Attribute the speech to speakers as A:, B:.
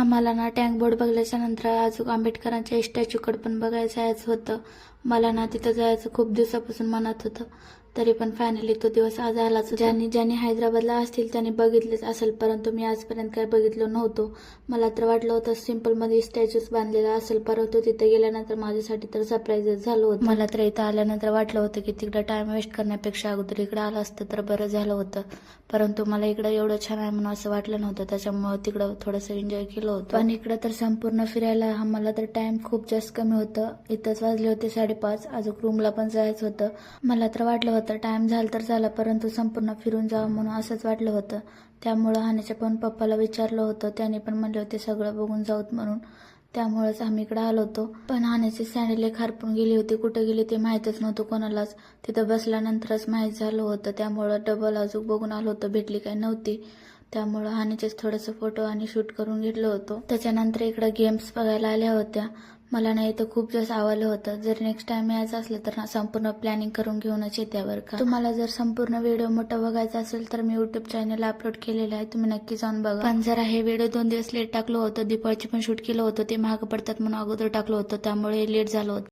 A: आम्हाला ना tank board बघल्याच्या नंतर अजून आंबेडकरांच्या स्टॅच्यूकडे पण बघायचं होतं. मला ना तिथं जायचं खूप दिवसापासून मनात होतं. तरी पण फायनली तो दिवस आज आलाच ज्यांनी ज्यांनी हैदराबादला असतील त्यांनी बघितलेच असेल परंतु मी आजपर्यंत काही बघितलो नव्हतो. मला तर वाटलं होतं सिम्पलमध्ये स्टॅच्यूज बांधलेला असेल परंतु तिथे गेल्यानंतर माझ्यासाठी तर सरप्राईजच झालं होतं. मला तर इथं आल्यानंतर वाटलं होतं की तिकडं टाइम वेस्ट करण्यापेक्षा अगोदर इकडं आलं असतं तर बरं झालं होतं. परंतु मला इकडं एवढं छान आहे म्हणून असं वाटलं नव्हतं. त्याच्यामुळे तिकडं थोडंसं एन्जॉय केलं होतं. पण इकडं तर संपूर्ण फिरायला आम्हाला तर टाइम खूप जास्त कमी होतं. इथंच वाजले होते साडेपाच अजून रूमला पण जायचं होतं. मला तर वाटलं होतं टाइम झाला तर झाला परंतु संपूर्ण फिरून जावं म्हणून असंच वाटलं होतं. त्यामुळं हानेच्या पण पप्पाला विचारलं होतं. त्याने पण म्हणले होते सगळं बघून जाऊत म्हणून. त्यामुळेच आम्ही इकडे आलो होतो. पण हाण्याची सँडल एक हरपून गेली होती. कुठे गेली ते माहीतच नव्हतं कोणालाच. तिथं बसल्यानंतरच माहीत झालं होतं. त्यामुळं डबल अजून बघून आलो होतं. भेटली काही नव्हती. त्यामुळं हानेचेच थोडंसं फोटो आणि शूट करून घेतलं होतं. त्याच्यानंतर इकडं गेम्स बघायला आल्या होत्या. मला नाही तर खूप जास्त आवडलं होतं. जर नेक्स्ट टाइम यायचं असलं तर संपूर्ण प्लॅनिंग करून घेऊनच येते का. तुम्हाला जर संपूर्ण व्हिडिओ मोठा बघायचा असेल तर मी युट्यूब चॅनल अपलोड केलेला आहे. तुम्ही नक्की जाऊन बघा. पण जरा हे व्हिडिओ दोन दिवस लेट टाकलो होतं. दीपावळीची पण शूट केलं होतं. ते महाग पडतात म्हणून अगोदर टाकलं होतं. त्यामुळे लेट झालं होतं.